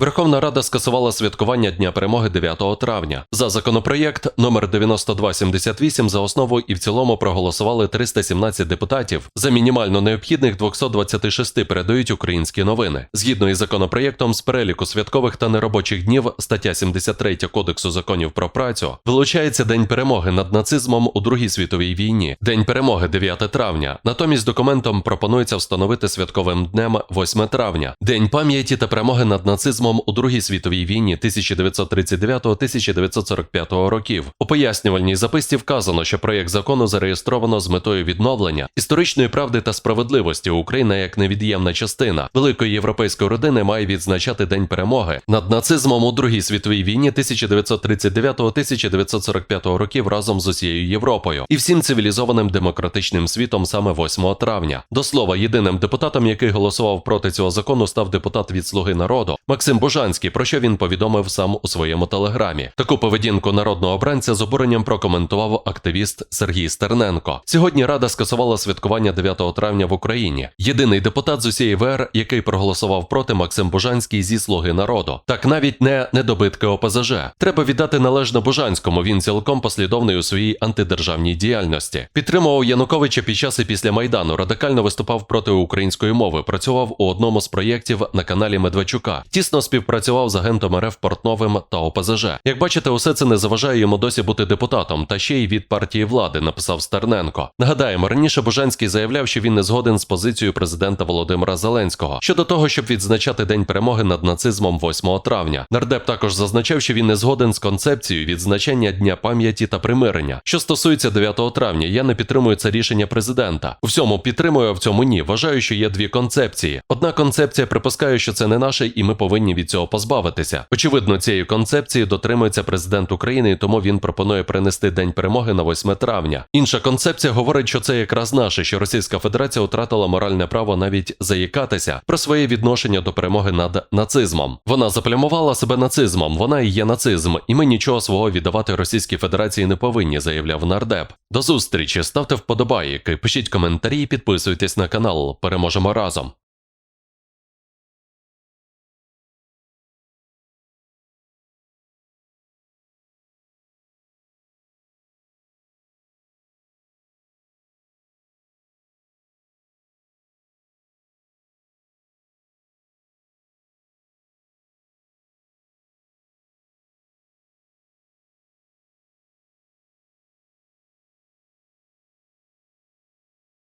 Верховна Рада скасувала святкування Дня перемоги 9 травня. За законопроєкт номер 9278 за основу і в цілому проголосували 317 депутатів. За мінімально необхідних 226 передають українські новини. Згідно із законопроєктом, з переліку святкових та неробочих днів стаття 73 Кодексу законів про працю вилучається День перемоги над нацизмом у Другій світовій війні. День перемоги 9 травня. Натомість документом пропонується встановити святковим днем 8 травня. День пам'яті та перемоги над нацизмом у Другій світовій війні 1939-1945 років. У пояснювальній записці вказано, що проєкт закону зареєстровано з метою відновлення історичної правди та справедливості. Україна як невід'ємна частина великої європейської родини має відзначати День перемоги над нацизмом у Другій світовій війні 1939-1945 років разом з усією Європою і всім цивілізованим демократичним світом саме 8 травня. До слова, єдиним депутатом, який голосував проти цього закону, став депутат від Слуги народу Максим Бужанський, про що він повідомив сам у своєму телеграмі. Таку поведінку народного обранця з обуренням прокоментував активіст Сергій Стерненко. Сьогодні Рада скасувала святкування 9 травня в Україні. Єдиний депутат з усієї ВР, який проголосував проти Максим Бужанський зі Слуги народу. Так навіть не недобитки ОПЗЖ. Треба віддати належно Бужанському. Він цілком послідовний у своїй антидержавній діяльності. Підтримував Януковича під час і після майдану. Радикально виступав проти української мови. Працював у одному з проєктів на каналі Медведчука. Тісно співпрацював з агентом РФ Портновим та ОПЗЖ. Як бачите, усе це не заважає йому досі бути депутатом, та ще й від партії влади, написав Стерненко. Нагадаємо, раніше Бужанський заявляв, що він не згоден з позицією президента Володимира Зеленського щодо того, щоб відзначати день перемоги над нацизмом 8 травня. Нардеп також зазначав, що він не згоден з концепцією відзначення Дня пам'яті та примирення. Що стосується 9 травня, я не підтримую це рішення президента. У всьому підтримую, а в цьому ні. Вважаю, що є дві концепції. Одна концепція припускає, що це не наше, і ми повинні від цього позбавитися. Очевидно, цієї концепції дотримується президент України, і тому він пропонує принести День перемоги на 8 травня. Інша концепція говорить, що це якраз наше, що Російська Федерація втратила моральне право навіть заїкатися про своє відношення до перемоги над нацизмом. Вона заплямувала себе нацизмом, вона і є нацизм, і ми нічого свого віддавати Російській Федерації не повинні, заявляв нардеп. До зустрічі, ставте вподобайки, пишіть коментарі, підписуйтесь на канал. Переможемо разом.